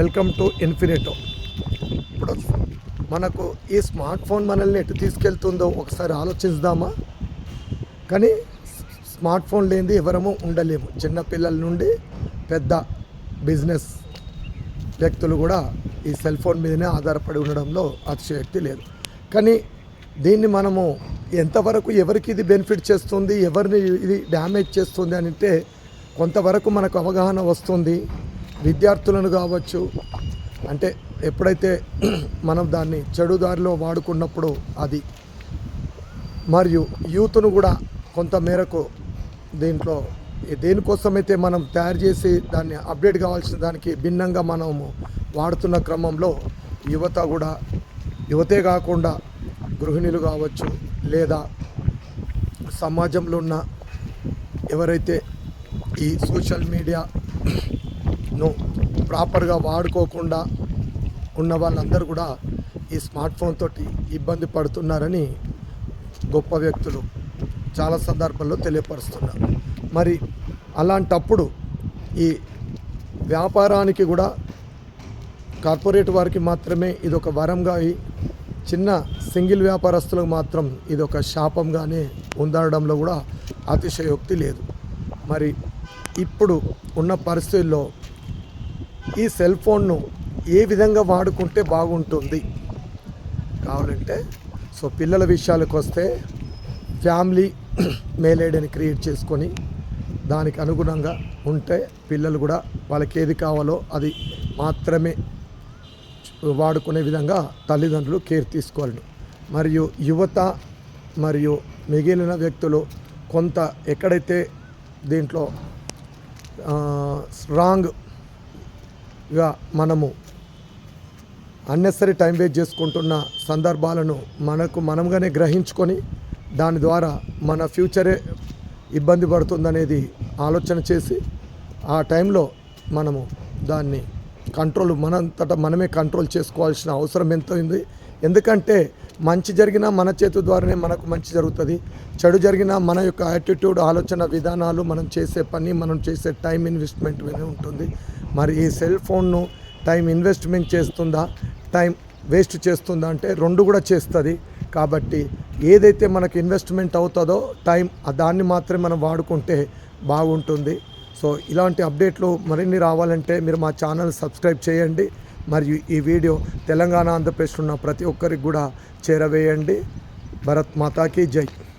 Welcome to ఇన్ఫినిటో. ఇప్పుడు మనకు ఈ స్మార్ట్ ఫోన్ మనల్ని ఎటు తీసుకెళ్తుందో ఒకసారి ఆలోచిద్దామా? కానీ స్మార్ట్ ఫోన్ లేనిది ఎవరము ఉండలేము. చిన్న పిల్లల నుండి పెద్ద బిజినెస్ వ్యక్తులు కూడా ఈ సెల్ ఫోన్ మీదనే ఆధారపడి ఉండడంలో అతిశయోక్తి లేదు. కానీ దీన్ని మనము ఎంతవరకు ఎవరికి ఇది బెనిఫిట్ చేస్తుంది ఎవరిని ఇది డ్యామేజ్ చేస్తుంది అని అంటే కొంతవరకు మనకు అవగాహన వస్తుంది. విద్యార్థులను కావచ్చు అంటే ఎప్పుడైతే మనం దాన్ని చెడు దారిలో వాడుకున్నప్పుడు అది. మరియు యూత్ను కూడా కొంత మేరకు దీంట్లో దేనికోసమైతే మనం తయారు చేసి దాన్ని అప్డేట్ కావాల్సిన దానికి భిన్నంగా మనము వాడుతున్న క్రమంలో యువత కూడా యువతే కాకుండా గృహిణులు కావచ్చు లేదా సమాజంలో ఉన్న ఎవరైతే ఈ సోషల్ మీడియా ను ప్రాపర్గా వాడుకోకుండా ఉన్న వాళ్ళందరూ కూడా ఈ స్మార్ట్ ఫోన్ తోటి ఇబ్బంది పడుతున్నారని గొప్ప వ్యక్తులు చాలా సందర్భాల్లో తెలియపరుస్తున్నారు. మరి అలాంటప్పుడు ఈ వ్యాపారానికి కూడా కార్పొరేట్ వారికి మాత్రమే ఇది ఒక వరంగా చిన్న సింగిల్ వ్యాపారస్తులకు మాత్రం ఇది ఒక శాపంగానే ఉందనడంలో కూడా అతిశయోక్తి లేదు. మరి ఇప్పుడు ఉన్న పరిస్థితుల్లో ఈ సెల్ ఫోన్ను ఏ విధంగా వాడుకుంటే బాగుంటుంది? కావాలంటే సో పిల్లల విషయాలకు వస్తే ఫ్యామిలీ మెయిల్ ఐడిని క్రియేట్ చేసుకొని దానికి అనుగుణంగా ఉంటే పిల్లలు కూడా వాళ్ళకి ఏది కావాలో అది మాత్రమే వాడుకునే విధంగా తల్లిదండ్రులు కేర్ తీసుకోవాలని. మరియు యువత మరియు మిగిలిన వ్యక్తులు కొంత ఎక్కడైతే దీంట్లో ఇక మనము అన్నెసరీ టైం వేస్ట్ చేసుకుంటున్న సందర్భాలను మనకు మనముగానే గ్రహించుకొని దాని ద్వారా మన ఫ్యూచరే ఇబ్బంది పడుతుందనేది ఆలోచన చేసి ఆ టైంలో మనము దాన్ని కంట్రోల్ మనంతటా మనమే కంట్రోల్ చేసుకోవాల్సిన అవసరం ఎంతో ఉంది. ఎందుకంటే మంచి జరిగినా మన చేతి ద్వారానే మనకు మంచి జరుగుతుంది. చెడు జరిగినా మన యొక్క యాటిట్యూడ్ ఆలోచన విధానాలు మనం చేసే పని మనం చేసే టైం ఇన్వెస్ట్మెంట్ మీద ఉంటుంది. మరి ఈ సెల్ ఫోన్ను టైం ఇన్వెస్ట్మెంట్ చేస్తుందా టైం వేస్ట్ చేస్తుందా అంటే రెండు కూడా చేస్తుంది. కాబట్టి ఏదైతే మనకు ఇన్వెస్ట్మెంట్ అవుతుందో టైం దాన్ని మాత్రమే మనం వాడుకుంటే బాగుంటుంది. సో ఇలాంటి అప్డేట్లు మరిన్ని రావాలంటే మీరు మా ఛానల్ సబ్స్క్రైబ్ చేయండి. మరియు ఈ వీడియో తెలంగాణ ఆంధ్రప్రదేశ్ ఉన్న ప్రతి ఒక్కరికి కూడా చేరవేయండి. భరత్ మాతాకి జై.